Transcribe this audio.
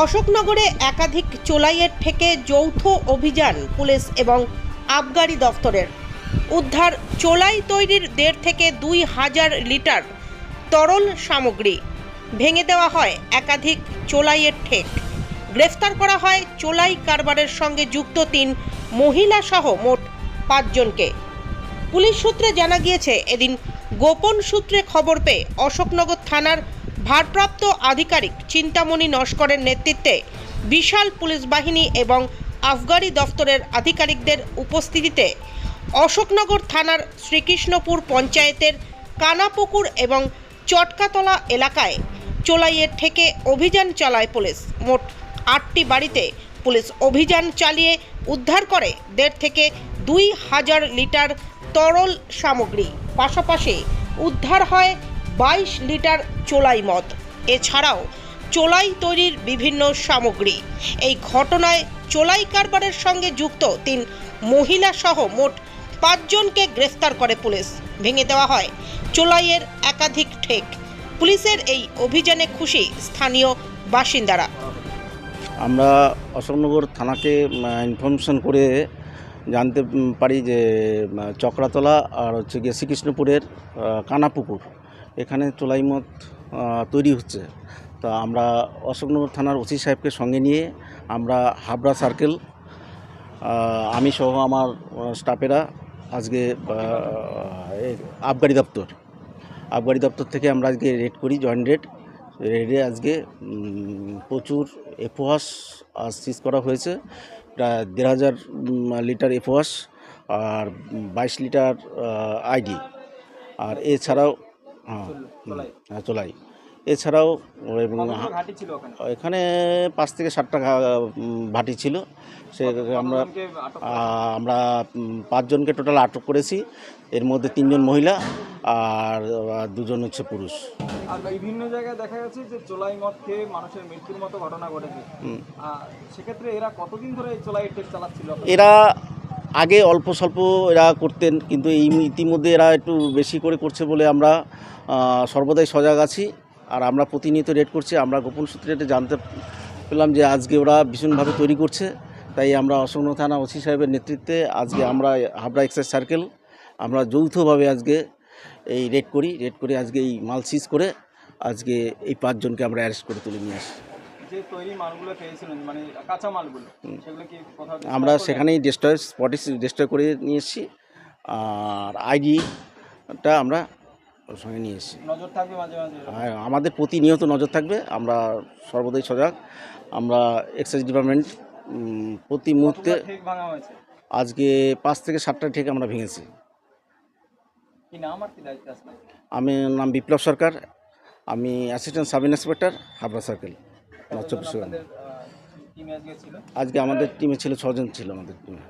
অশোকনগরে একাধিক চোলাইয়ের থেকে যৌথ অভিযান পুলিশ এবং আবগারি দফতরের। উদ্ধার চোলাই তৈরির দেড় থেকে দুই হাজার লিটার তরল সামগ্রী। ভেঙে দেওয়া হয় একাধিক চোলাইয়ের ঠেক। গ্রেফতার করা হয় চোলাই কারবারের সঙ্গে যুক্ত তিন মহিলা সহ মোট পাঁচজনকে। পুলিশ সূত্রে জানা গিয়েছে, এদিন গোপন সূত্রে খবর পেয়ে অশোকনগর থানার ভারপ্রাপ্ত আধিকারিক চিন্তামণি নস্করের নেতৃত্বে বিশাল পুলিশ বাহিনী এবং আফগানি দফতরের আধিকারিকদের উপস্থিতিতে অশোকনগর থানার শ্রীকৃষ্ণপুর পঞ্চায়েতের কানাপুকুর এবং চটকাতলা এলাকায় চোলাইয়ের থেকে অভিযান চালায় পুলিশ। মোট আটটি বাড়িতে পুলিশ অভিযান চালিয়ে উদ্ধার করে দেড় থেকে দুই হাজার লিটার তরল সামগ্রী। পাশাপাশি উদ্ধার হয় বাইশ লিটার চোলাই মদ। এছাড়াও চোলাই তৈরির বিভিন্ন সামগ্রী। এই ঘটনায় চোলাই কারবারের সঙ্গে যুক্ত তিন মহিলা সহ মোট পাঁচজনকে গ্রেফতার করে পুলিশ। ভেঙে দেওয়া হয় চোলাইয়ের একাধিক ঠেক। পুলিশের এই অভিযানে খুশি স্থানীয় বাসিন্দারা। আমরা অশোকনগর থানাকে ইনফরমেশন করে জানতে পারি যে চক্রাতলা আর হচ্ছে গিয়ে শ্রীকৃষ্ণপুরের কানাপুকুর। এখানে চোলাই মদ তৈরি হচ্ছে। তা আমরা অশোকনগর থানার ওসি সাহেবকে সঙ্গে নিয়ে আমরা হাবড়া সার্কেল আমি সহ আমার স্টাফেরা আজকে আবগারি দপ্তর। আবগারি দপ্তর থেকে আমরা আজকে রেড করি জয়েন্ট রেড রেডে আজকে প্রচুর এফোয়াস সিজ করা হয়েছে। প্রায় দেড় হাজার লিটার এফোয়াস আর বাইশ লিটার আইডি আর এছাড়াও চোলাই। এছাড়াও এবং এখানে পাঁচ থেকে ষাটটা ভাটি ছিল। সে আমরা আমরা পাঁচজনকে টোটাল আটক করেছি। এর মধ্যে তিনজন মহিলা আর দুজন হচ্ছে পুরুষ। আর বিভিন্ন জায়গায় দেখা গেছে যে চোলাই মদ খেয়ে মানুষের মৃত্যুর মতো ঘটনা ঘটেছে। সেক্ষেত্রে এরা কতদিন ধরে চোলাই টেক চালাচ্ছিল? এরা আগে অল্প স্বল্প এরা করতেন, কিন্তু এই ইতিমধ্যে এরা একটু বেশি করে করছে বলে আমরা সর্বদাই সজাগ আছি। আর আমরা প্রতিনিয়ত রেড করছি, আমরা গোপন সূত্রে এটা জানতে পেলাম যে আজকে ওরা ভীষণভাবে তৈরি করছে। তাই আমরা অসংন থানা ওসি সাহেবের নেতৃত্বে আজকে আমরা হাবড়া এক্সাইজ সার্কেল, আমরা যৌথভাবে আজকে এই রেড করি, রেড করে আজকে এই মাল সিজ করে আজকে এই পাঁচজনকে আমরা অ্যারেস্ট করে তুলে নিয়ে আসি। যে তৈরি মালগুলো পেয়েছিলেন মানে কাঁচা মালগুলো সেগুলো কি কোথাও আমরা সেখানেই ডিস্ট্রয় স্পটে ডিস্ট্রয় করে নিয়ে এসেছি আর আইডিটা আমরা ওর সঙ্গে নিয়ে এসেছি। নজর থাকবে মাঝে মাঝে আর আমাদের প্রতিনিয়ত নজর থাকবে আমরা সর্বদাই সজাগ আমরা এক্সাইজ ডিপার্টমেন্ট প্রতি মুহূর্তে ভাঙা হয়েছে? আজকে পাঁচ থেকে সাতটা ঠিক আমরা ভেঙেছি। আমি নাম বিপ্লব সরকার আমি assistant sub inspector Habra circle চব্বিশ আজকে আমাদের টিমে ছিল ছজন ছিল আমাদের টিমে